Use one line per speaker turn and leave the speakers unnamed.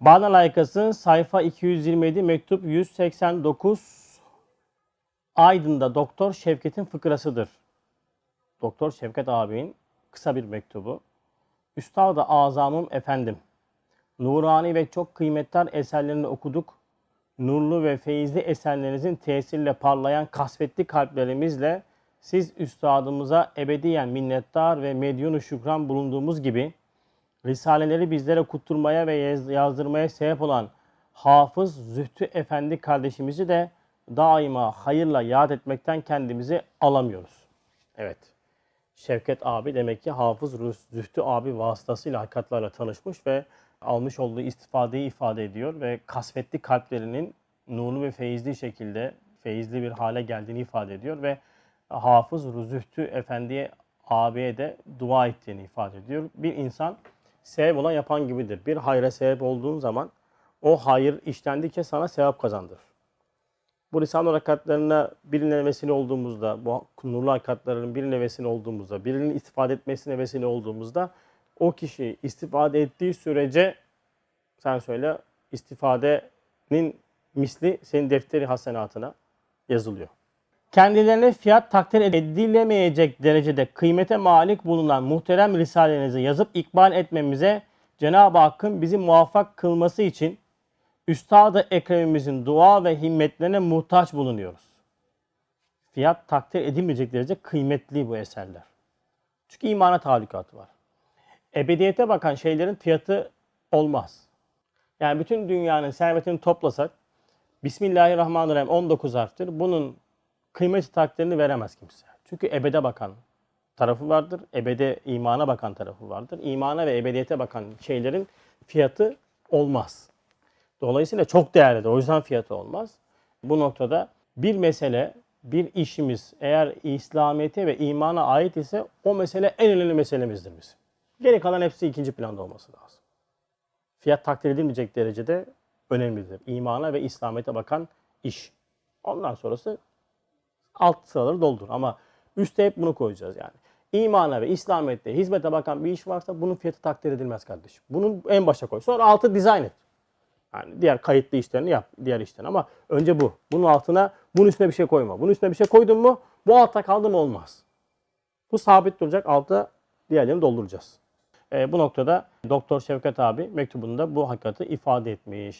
Bana layıkası sayfa 227 mektup 189 Aydın'da Doktor Şevket'in fıkrasıdır. Doktor Şevket abinin kısa bir mektubu. Üstad-ı Azamım efendim. Nurani ve çok kıymetli eserlerini okuduk. Nurlu ve feyizli eserlerinizin tesiriyle parlayan kasvetli kalplerimizle siz üstadımıza ebediyen minnettar ve medyunu şükran bulunduğumuz gibi Risaleleri bizlere kutturmaya ve yaz- yazdırmaya sebep olan Hafız Zühtü Efendi kardeşimizi de daima hayırla yad etmekten kendimizi alamıyoruz. Evet. Şevket abi demek ki Hafız Zühtü abi vasıtasıyla hakikatlarla tanışmış ve almış olduğu istifadeyi ifade ediyor ve kasvetli kalplerinin nurlu ve feyizli şekilde feyizli bir hale geldiğini ifade ediyor ve Hafız Zühtü Efendi'ye abiye de dua ettiğini ifade ediyor. Bir insan sebep olan yapan gibidir. Bir hayra sebep olduğun zaman o hayır işlendikçe sana sevap kazandırır. Bu lisan harekatlarına birine vesile olduğumuzda, bu nurlu hakikatlerin birine vesile olduğumuzda, birinin istifade etmesine vesile olduğumuzda o kişi istifade ettiği sürece sen söyle istifadenin misli senin defteri hasenatına yazılıyor. Kendilerine fiyat takdir edilemeyecek derecede kıymete malik bulunan muhterem risalenizi yazıp ikbal etmemize Cenab-ı Hakk'ın bizi muvaffak kılması için Üstad-ı Ekremimizin dua ve himmetlerine muhtaç bulunuyoruz. Fiyat takdir edilmeyecek derece kıymetli bu eserler. Çünkü imana taallukatı var. Ebediyete bakan şeylerin fiyatı olmaz. Yani bütün dünyanın servetini toplasak Bismillahirrahmanirrahim 19 harftir. Bunun kıymeti takdirini veremez kimse. Çünkü ebede bakan tarafı vardır. Ebede imana bakan tarafı vardır. İmana ve ebediyete bakan şeylerin fiyatı olmaz. Dolayısıyla çok değerlidir. O yüzden fiyatı olmaz. Bu noktada bir mesele, bir işimiz eğer İslamiyet'e ve imana ait ise o mesele en önemli meselemizdir bizim. Geri kalan hepsi ikinci planda olması lazım. Fiyat takdir edilmeyecek derecede önemlidir. İmana ve İslamiyet'e bakan iş. Ondan sonrası alt sıraları doldur. Ama üste hep bunu koyacağız yani. İmana ve İslamiyet'te hizmete bakan bir iş varsa bunun fiyatı takdir edilmez kardeşim. Bunun en başa koy. Sonra altı dizayn et. Yani diğer kayıtlı işlerini yap, diğer işlerini ama önce bu. Bunun altına, bunun üstüne bir şey koyma. Bunun üstüne bir şey koydun mu bu altta kaldı mı olmaz. Bu sabit duracak, altta diğerlerini dolduracağız. Ee, bu noktada Doktor Şevket abi mektubunda bu hakikati ifade etmiş.